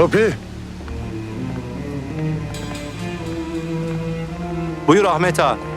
Sopi, Buyur Ahmet Ağa.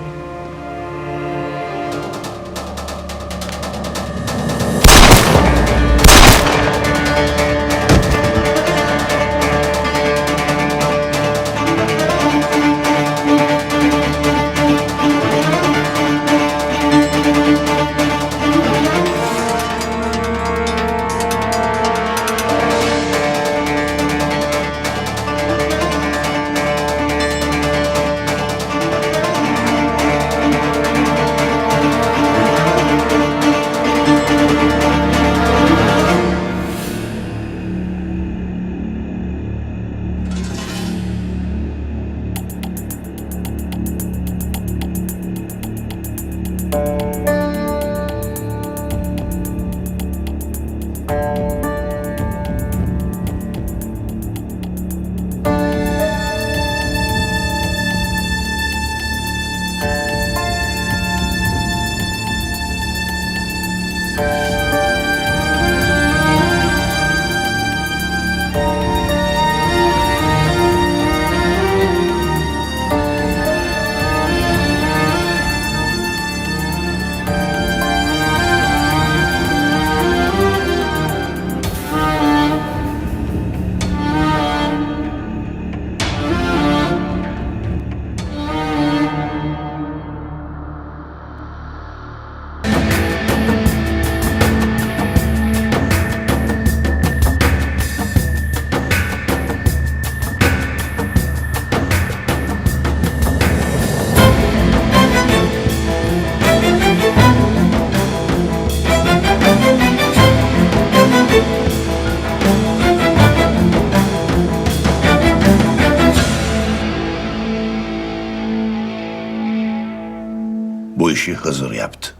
İşi Hızır yaptı.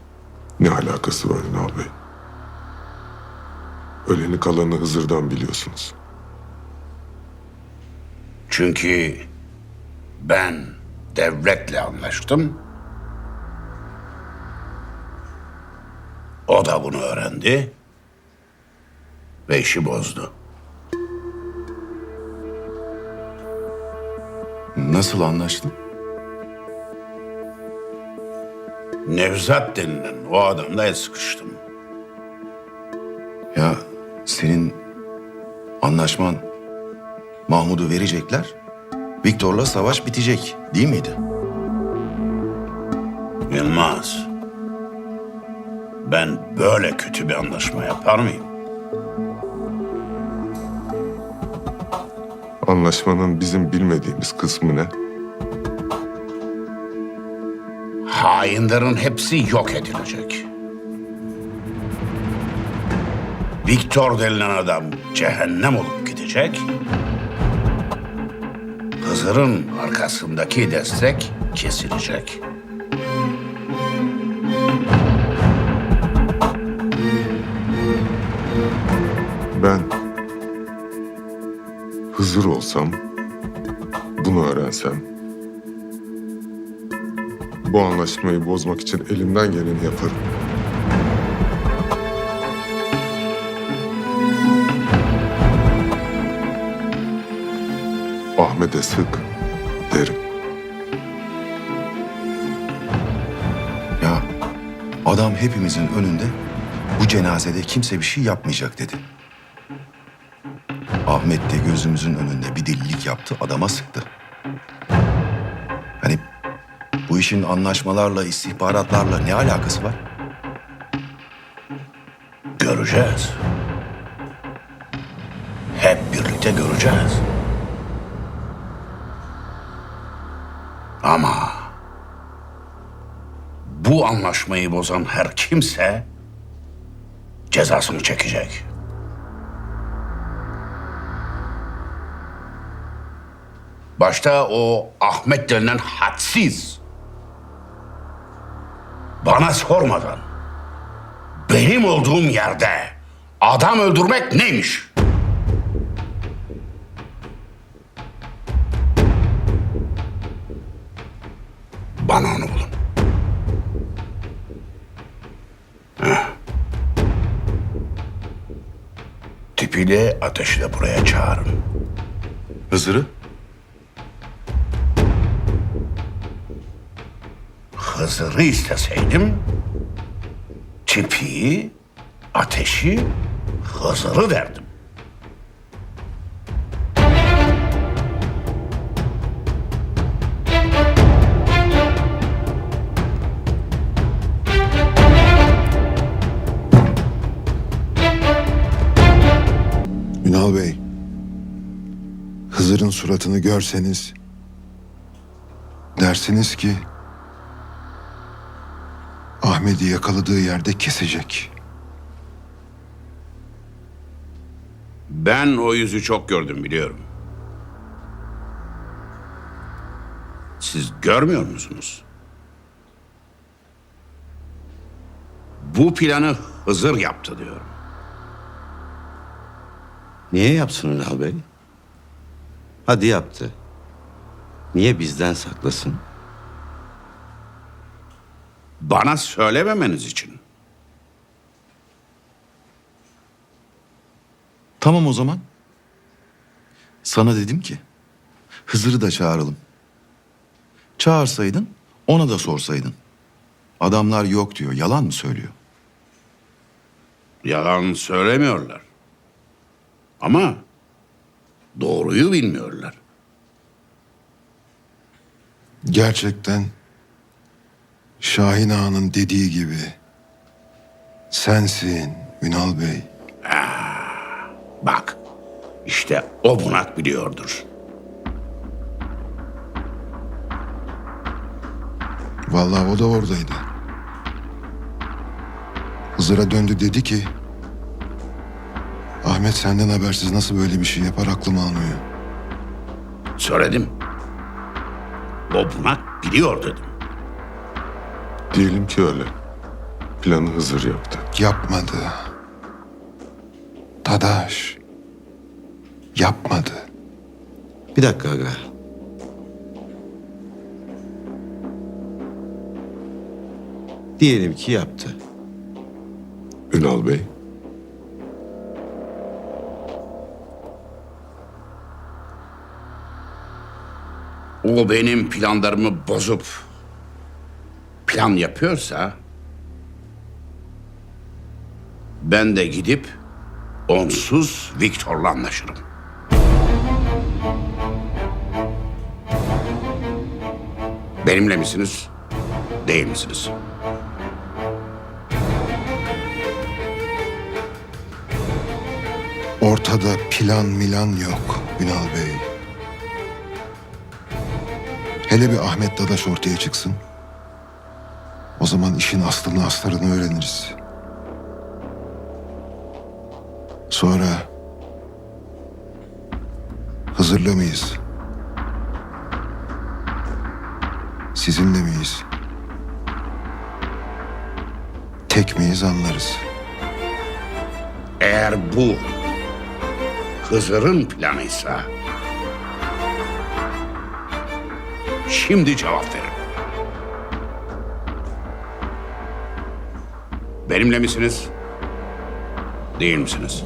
Ne alakası var Ünal Bey? Öleni kalanı Hızır'dan biliyorsunuz. Çünkü ben devletle anlaştım. O da bunu öğrendi ve işi bozdu. Nasıl anlaştın? Nevzat denilen o adamla el sıkıştım. Ya senin anlaşman Mahmud'u verecekler. Viktor'la savaş bitecek değil miydi? Yılmaz. Ben böyle kötü bir anlaşma yapar mıyım? Anlaşmanın bizim bilmediğimiz kısmı ne? Hainlerin hepsi yok edilecek. Viktor denilen adam cehennem olup gidecek. Hızır'ın arkasındaki destek kesilecek. Ben Hızır olsam, bunu öğrensem, bu anlaşmayı bozmak için elimden geleni yaparım. Ahmet'e sık derim. Ya adam hepimizin önünde bu cenazede kimse bir şey yapmayacak dedi. Ahmet de gözümüzün önünde bir delilik yaptı, adama sıktı. İşin anlaşmalarla, istihbaratlarla ne alakası var? Göreceğiz. Hep birlikte göreceğiz. Ama bu anlaşmayı bozan her kimse cezasını çekecek. Başta o Ahmet denilen hadsiz. Bana sormadan benim olduğum yerde adam öldürmek neymiş? Bana onu bulun. Heh. Tipiyle ateşi de buraya çağırın. Hızır'ı? Hızır'ı isteseydim, tipiyi, ateşi, Hızır'ı derdim. Ünal Bey, Hızır'ın suratını görseniz dersiniz ki Ahmet'i yakaladığı yerde kesecek. Ben o yüzü çok gördüm biliyorum. Siz görmüyor musunuz? Bu planı Hızır yaptı diyorum. Niye yapsın Ünal Bey? Hadi yaptı. Niye bizden saklasın? Bana söylememeniz için. Tamam o zaman. Sana dedim ki Hızır'ı da çağıralım. Çağırsaydın ona da sorsaydın. Adamlar yok diyor. Yalan mı söylüyor? Yalan söylemiyorlar. Ama doğruyu bilmiyorlar. Gerçekten Şahin Ağa'nın dediği gibi sensin Ünal Bey. Bak, işte o bunak biliyordur. Vallahi o da oradaydı. Hızır'a döndü dedi ki Ahmet senden habersiz nasıl böyle bir şey yapar aklım almıyor. Söyledim. O bunak biliyor dedim. Diyelim ki öyle. Planı Hızır yaptı. Yapmadı. Dadaş. Yapmadı. Bir dakika aga. Diyelim ki yaptı. Ünal Bey. O benim planlarımı bozup plan yapıyorsa ben de gidip onsuz Viktor'la anlaşırım. Benimle misiniz? Değil misiniz? Ortada plan milan yok Ünal Bey. Hele bir Ahmet Dadaş ortaya çıksın. O zaman işin aslını astarını öğreniriz. Sonra Hızır'la mıyız? Sizinle miyiz? Tek miyiz anlarız. Eğer bu Hızır'ın planıysa şimdi cevap verin. Benimle misiniz? Değil misiniz?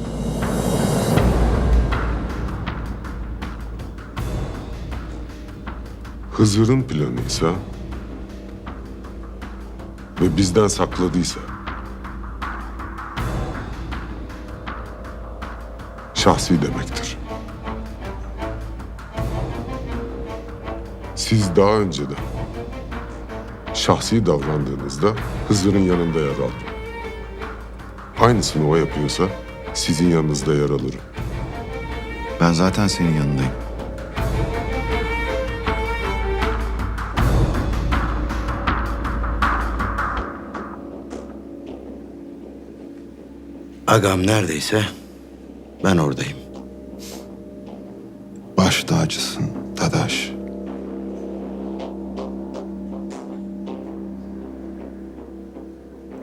Hızır'ın planıysa ve bizden sakladıysa şahsi demektir. Siz daha önce de şahsi davrandığınızda Hızır'ın yanında yer aldım. Aynısını o yapıyorsa sizin yanınızda yer alırım. Ben zaten senin yanındayım. Agam neredeyse ben oradayım. Baş tacısın Dadaş.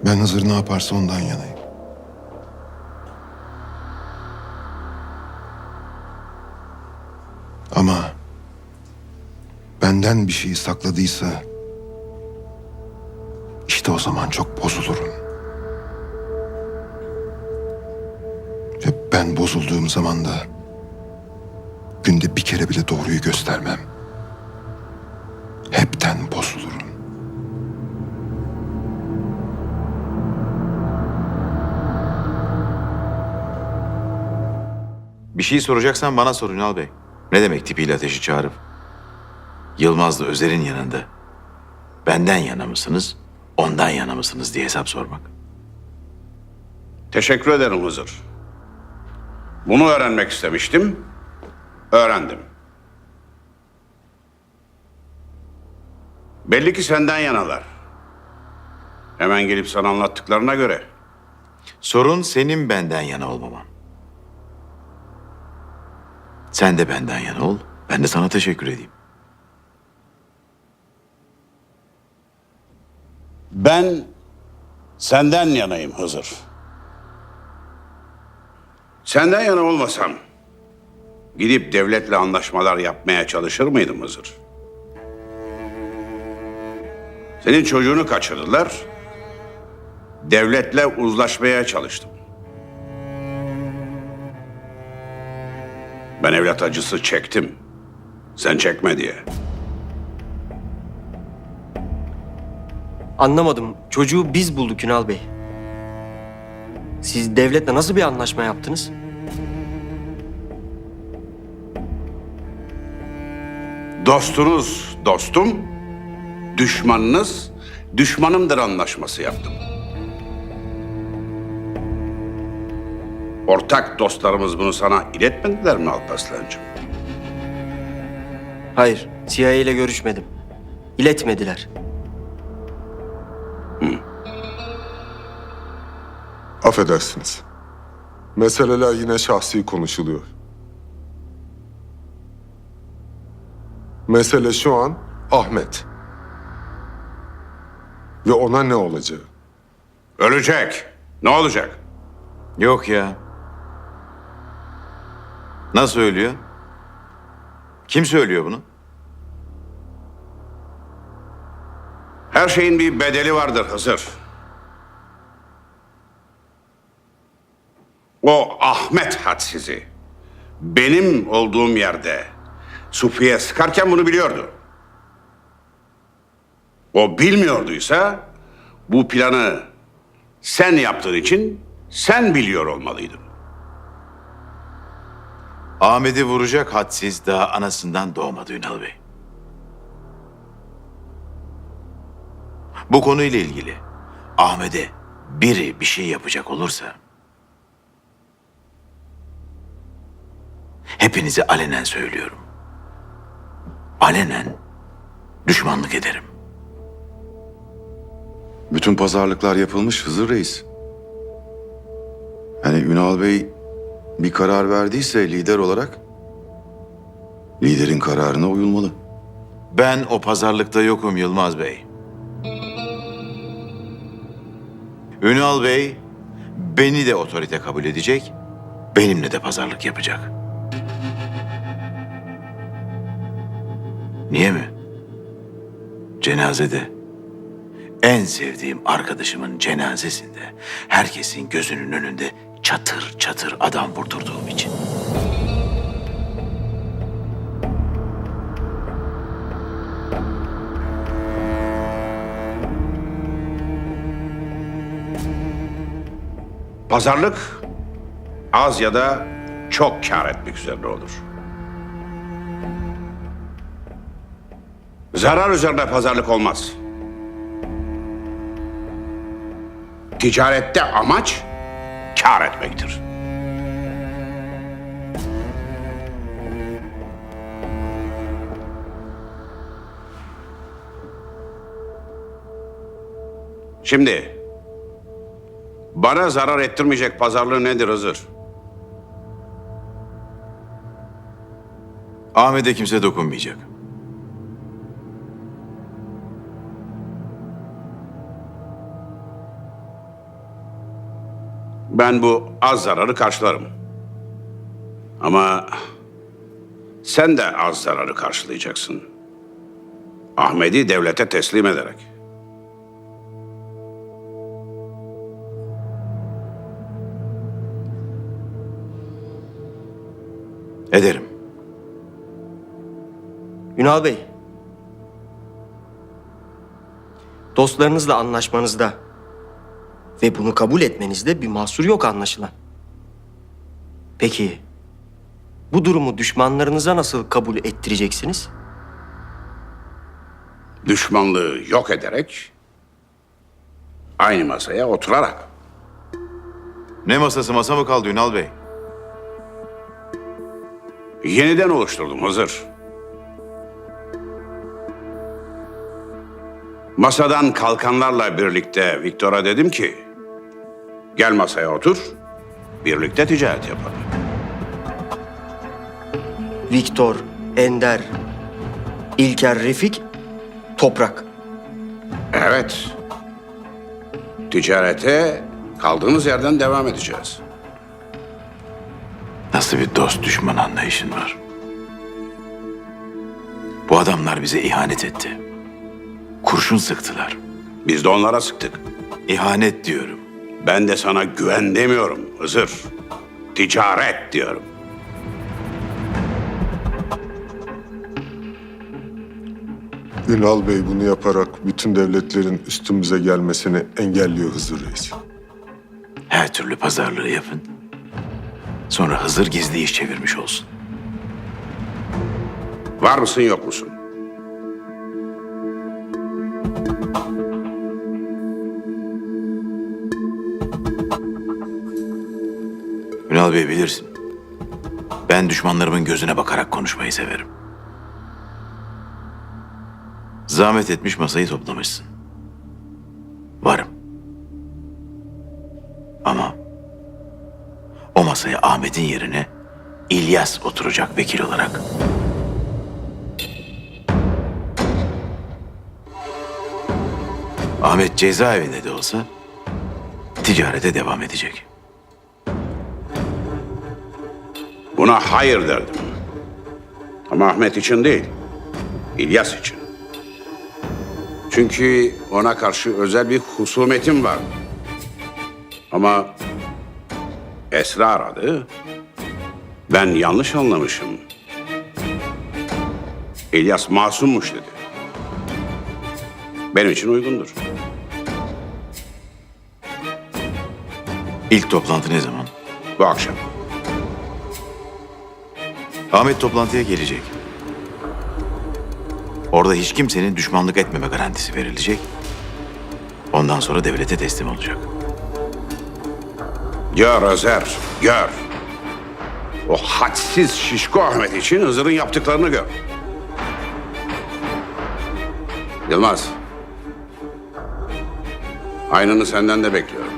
Ben Hızır ne yaparsa ondan yanayım. Benden bir şeyi sakladıysa işte o zaman çok bozulurum. Ve ben bozulduğum zaman da günde bir kere bile doğruyu göstermem. Hepten bozulurum. Bir şey soracaksan bana sor Ünal Bey. Ne demek tipiyle ateşi çağırıp? Yılmaz'la Özer'in yanında. Benden yana mısınız, ondan yana mısınız diye hesap sormak. Teşekkür ederim Hızır. Bunu öğrenmek istemiştim. Öğrendim. Belli ki senden yanalar. Hemen gelip sana anlattıklarına göre. Sorun senin benden yana olmaman. Sen de benden yana ol, ben de sana teşekkür edeyim. Ben senden yanayım Hızır. Senden yana olmasam gidip devletle anlaşmalar yapmaya çalışır mıydım Hızır? Senin çocuğunu kaçırdılar. Devletle uzlaşmaya çalıştım. Ben evlat acısı çektim. Sen çekme diye. Anlamadım. Çocuğu biz bulduk Ünal Bey. Siz devletle nasıl bir anlaşma yaptınız? Dostunuz dostum, düşmanınız düşmanımdır anlaşması yaptım. Ortak dostlarımız bunu sana iletmediler mi Alparslan'cığım? Hayır, CIA ile görüşmedim. İletmediler. Affedersiniz. Meseleler yine şahsi konuşuluyor. Mesele şu an Ahmet. Ve ona ne olacağı. Ölecek. Ne olacak? Yok ya. Nasıl ölüyor? Kim söylüyor bunu? Her şeyin bir bedeli vardır Hızır. O Ahmet hadsizi benim olduğum yerde Sufi'ye sıkarken bunu biliyordu. O bilmiyorduysa bu planı sen yaptığın için sen biliyor olmalıydın. Ahmet'i vuracak hadsiz daha anasından doğmadı Ünal Bey. Bu konuyla ilgili Ahmet'e biri bir şey yapacak olursa hepinize alenen söylüyorum. Alenen düşmanlık ederim. Bütün pazarlıklar yapılmış Hızır Reis. Yani Ünal Bey bir karar verdiyse lider olarak liderin kararına uyulmalı. Ben o pazarlıkta yokum Yılmaz Bey. Ünal Bey beni de otorite kabul edecek, benimle de pazarlık yapacak. Niye mi? Cenazede en sevdiğim arkadaşımın cenazesinde herkesin gözünün önünde çatır çatır adam vurdurduğum için. Pazarlık az ya da çok kar etmek üzerine olur. Zarar üzerine pazarlık olmaz. Ticarette amaç kar etmektir. Şimdi bana zarar ettirmeyecek pazarlığı nedir Hızır? Ahmet'e kimse dokunmayacak. Ben bu az zararı karşılarım. Ama sen de az zararı karşılayacaksın. Ahmet'i devlete teslim ederek. Ederim. Ünal Bey. Dostlarınızla anlaşmanızda ve bunu kabul etmenizde bir mahsur yok anlaşılan. Peki bu durumu düşmanlarınıza nasıl kabul ettireceksiniz? Düşmanlığı yok ederek aynı masaya oturarak. Ne masası masa mı kaldı Ünal Bey? Yeniden oluşturdum Hızır. Masadan kalkanlarla birlikte Viktor'a dedim ki... ...gel masaya otur, birlikte ticaret yapalım. Viktor, Ender, İlker, Refik, Toprak. Evet. Ticarete kaldığımız yerden devam edeceğiz. Nasıl bir dost düşman anlayışın var? Bu adamlar bize ihanet etti. Kurşun sıktılar. Biz de onlara sıktık. İhanet diyorum. Ben de sana güven demiyorum Hızır. Ticaret diyorum. Ünal Bey bunu yaparak bütün devletlerin üstümüze gelmesini engelliyor Hızır Reis. Her türlü pazarlığı yapın. Sonra Hızır gizli iş çevirmiş olsun. Var mısın yok musun? Ünal Bey bilirsin. Ben düşmanlarımın gözüne bakarak konuşmayı severim. Zahmet etmiş masayı toplamışsın. Ahmet'in yerine İlyas oturacak vekil olarak. Ahmet cezaevinde de olsa ticarete devam edecek. Buna hayır derdim. Ama Ahmet için değil, İlyas için. Çünkü ona karşı özel bir husumetim var. Ama Esra aradı. Ben yanlış anlamışım. İlyas masummuş dedi. Benim için uygundur. İlk toplantı ne zaman? Bu akşam. Ahmet toplantıya gelecek. Orada hiç kimsenin düşmanlık etmeme garantisi verilecek. Ondan sonra devlete teslim olacak. Gör Özer, gör. O hadsiz şişko Ahmet için Hızır'ın yaptıklarını gör. Yılmaz. Aynını senden de bekliyorum.